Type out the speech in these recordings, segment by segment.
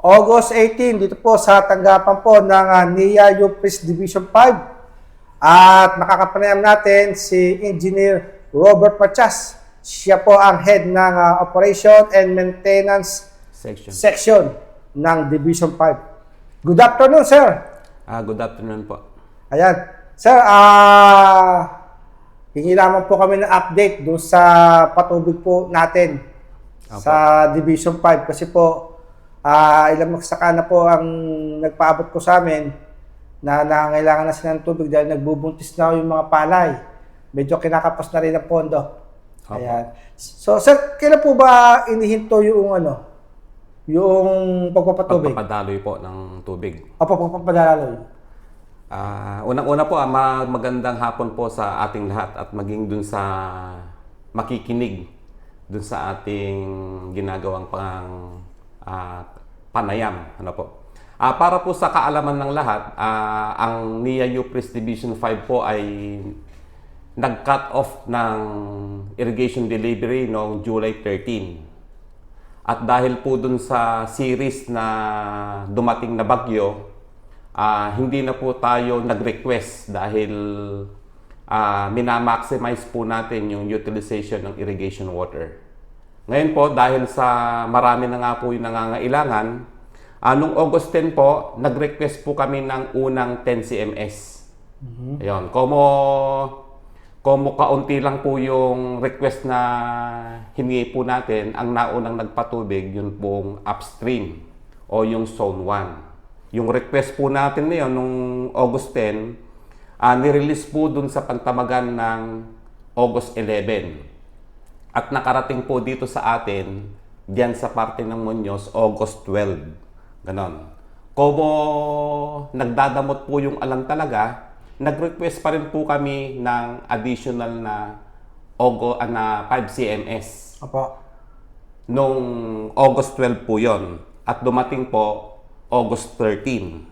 August 18, dito po sa tanggapan po ng uh, NIA UPRIS Division 5. At makakapanayam natin si Engineer Robert Machas. Siya po ang head ng ah, Operation and Maintenance Section. Section ng Division 5. Good afternoon, sir. Ah, good afternoon po. Ayan. Sir, ah hingi lamang po kami ng update doon sa patubig po natin sa Division 5 kasi po ah ilang magsaka na po ang nagpaabot po sa amin na nangangailangan na sila ng tubig dahil nagbubuntis na yung mga palay. Medyo kinakapos na rin ang pondo. Opo. Ayan. So, sir, kailan po ba inihinto yung ano? Yung pagpapatubig? Pagpapadaloy po ng tubig. Opo, pagpapadaloy. Ah, unang-una po, ah, ma- magandang hapon po sa ating lahat at maging dun sa makikinig dun sa ating ginagawang pang ah, panayam. Ano po? Ah, para po sa kaalaman ng lahat, ah, ang NIA UPRIS Division 5 po ay nag-cut off ng irrigation delivery noong July 13. At dahil po dun sa series na dumating na bagyo, ah, hindi na po tayo nag-request dahil ah, minamaximize po natin yung utilization ng irrigation water. Ngayon po, dahil sa marami na nga po yung nangangailangan, ah, nung August 10 po, nag-request po kami ng unang 10 CMS. Ayun, como como kaunti lang po yung request na hiningi po natin, ang naunang nagpatubig, yun pong upstream o yung zone 1. Yung request po natin na yun, nung August 10, ah nirelease po dun sa pantamagan ng August 11. At nakarating po dito sa atin, diyan sa parte ng Muñoz, August 12. Ganon. Como nagdadamot po yung alang talaga, nag-request pa rin po kami ng additional na Ogo, ah, na 5 CMS. Opo. Nung August 12 po yon At dumating po August 13.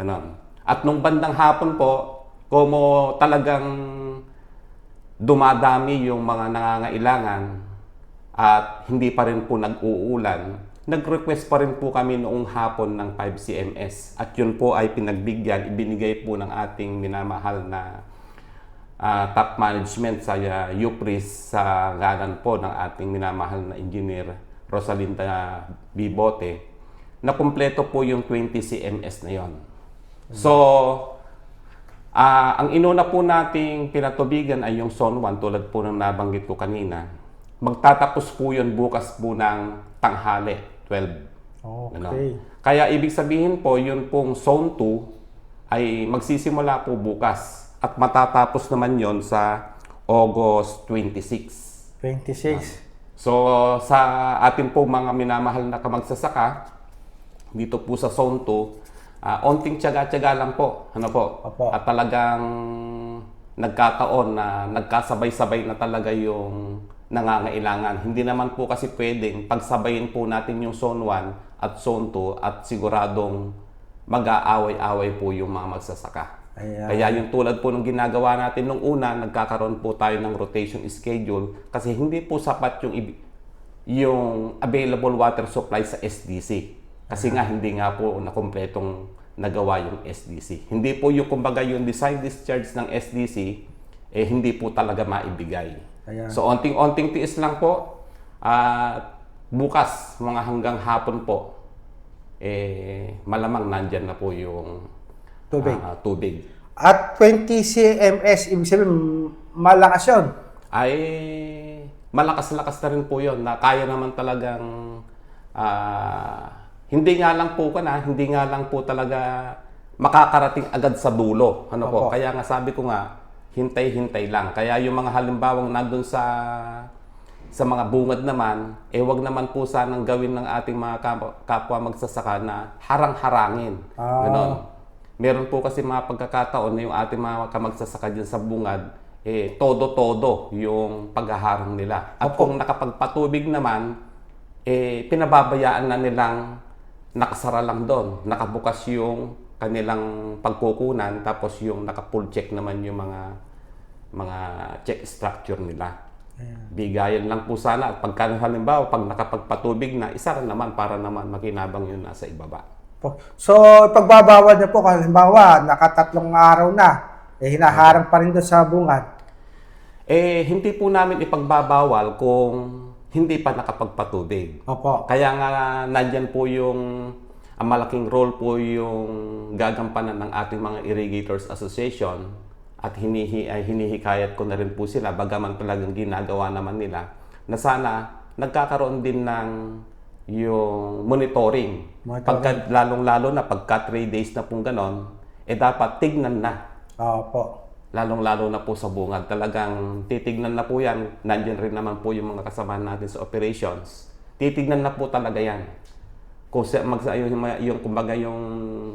Ganon. At nung bandang hapon po, como talagang dumadami yung mga nangangailangan at hindi pa rin po nag-uulan, nag-request pa rin po kami noong hapon ng 5 CMS. At yun po ay pinagbigyan, ibinigay po ng ating minamahal na ah, top management sa uh, UPRIS sa ganan po ng ating minamahal na engineer Rosalinda Bibote na kumpleto po yung 20 CMS na yon. So, ah, ang inuna po nating pinatubigan ay yung Zone 1 tulad po ng nabanggit ko kanina. Magtatapos po yun bukas po ng tanghali, 12. Ganon. Okay. Kaya ibig sabihin po, yun pong Zone 2 ay magsisimula po bukas at matatapos naman yon sa August 26. 26. So sa ating po mga minamahal na kamagsasaka, dito po sa Zone 2, ah, onting tiyaga-tiyaga lang po. Ano po? Opo. At talagang nagkataon na nagkasabay-sabay na talaga yung nangangailangan. Hindi naman po kasi pwedeng pagsabayin po natin yung Zone 1 at Zone 2 at siguradong mag-aaway-away po yung mga magsasaka. Ayan. Kaya yung tulad po ng ginagawa natin nung una, nagkakaroon po tayo ng rotation schedule kasi hindi po sapat yung yung available water supply sa SDC. Kasi nga hindi nga po nakompletong nagawa yung SDC. Hindi po yung kumbaga yung design discharge ng SDC eh hindi po talaga maibigay. Ayan. So onting-onting tiis lang po at bukas mga hanggang hapon po eh malamang nandyan na po yung Tubig. ah, tubig. At 20 CMS, ibig sabihin, malakas yun. ay malakas-lakas na rin po yon na kaya naman talagang ah, hindi nga lang po ka na, hindi nga lang po talaga makakarating agad sa dulo. Ano po? Opo. Kaya nga sabi ko nga, hintay-hintay lang. Kaya yung mga halimbawang nandun sa sa mga bungad naman, eh wag naman po sanang gawin ng ating mga kapwa, kapwa magsasaka na harang-harangin. Ah. Ganon. Meron po kasi mga pagkakataon na yung ating mga kamagsasaka dyan sa bungad, eh, todo-todo yung paghaharang nila. At kung nakapagpatubig naman, eh, pinababayaan na nilang nakasara lang doon. Nakabukas yung kanilang pagkukunan, tapos yung naka-full check naman yung mga mga check structure nila. Bigayan lang po sana at pagka halimbawa pag nakapagpatubig na, isa rin naman para naman makinabang yun nasa ibaba. Po. So, pagbabawal niyo po, halimbawa, nakatatlong araw na, eh, hinaharang pa rin doon sa bungad. Eh, hindi po namin ipagbabawal kung hindi pa nakapagpatubig. Opo. Kaya nga nandyan po yung ang malaking role po yung gagampanan ng ating mga Irrigators Association at hinihi, ay hinihikayat ko na rin po sila bagaman talagang ginagawa naman nila na sana nagkakaroon din ng yung monitoring. Monitoring. Pagka, lalong-lalo na pagka 3 days na pong ganon, eh dapat tignan na Opo. Lalong-lalo na po sa bungad. Talagang titignan na po yan. Nandiyan rin naman po yung mga kasamahan natin sa operations. Titignan na po talaga yan. Kung sa, mag, yung, yung, kumbaga yung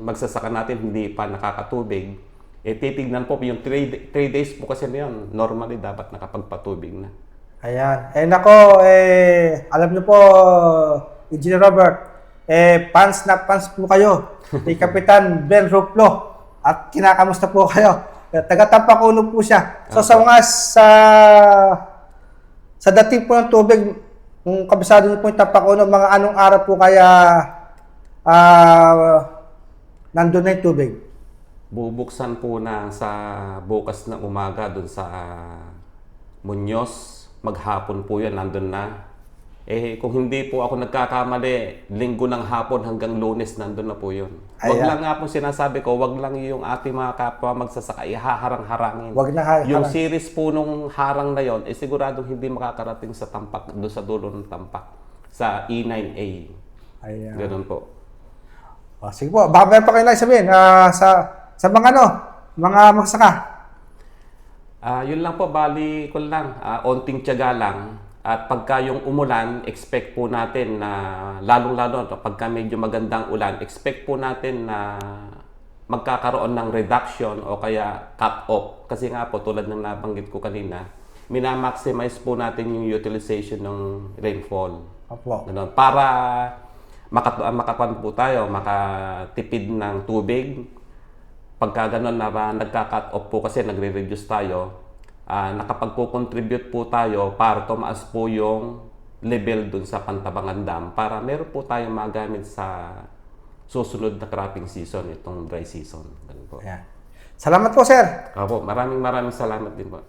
magsasaka natin hindi pa nakakatubig, eh titignan po yung 3 days po kasi na yun. Normally dapat nakapagpatubig na. Ayan. Eh, nako, eh, alam niyo po, Engineer Robert, eh, fans na fans po kayo ni Kapitan Ben Ruplo at kinakamusta po kayo. Eh, Taga-Tampakulo po siya. So, sa mga sa sa dating po ng tubig, kung kabisado niyo po yung Tampakulo, mga anong araw po kaya ah nandun na yung tubig? Bubuksan po na sa bukas na umaga doon sa Muñoz. Maghapon po yan, nandun na. Eh, kung hindi po ako nagkakamali, linggo ng hapon hanggang lunes, nandun na po yun. Wag lang nga po sinasabi ko, wag lang yung ating mga kapwa magsasaka, ihaharang-harangin. Wag na ha- Yung harang. series po nung harang na yon, eh siguradong hindi makakarating sa tampak, doon sa dulo ng tampak. Sa E E9A. Ayan. Ganun po. Oh, sige po, baka meron pa kayo lang sabihin ah, sa, sa mga ano, mga magsaka. Ah, yun lang po, bali ko lang, ah, onting tiyaga lang. At pagka yung umulan, expect po natin na, lalong-lalo, pagka medyo magandang ulan, expect po natin na magkakaroon ng reduction o kaya cut-off. Kasi nga po, tulad ng nabanggit ko kanina, minamaximize po natin yung utilization ng rainfall. Opo. Ganun. Para makat makapan po tayo, makatipid ng tubig. Pagka ganun na nagka-cut off po kasi nagre-reduce tayo, ah nakapagpo-contribute po tayo para tumaas po yung level dun sa Pantabangan Dam para meron po tayong magamit sa susunod na cropping season, itong dry season. Ganun po. Ayan. Salamat po, sir. Opo, maraming maraming salamat din po.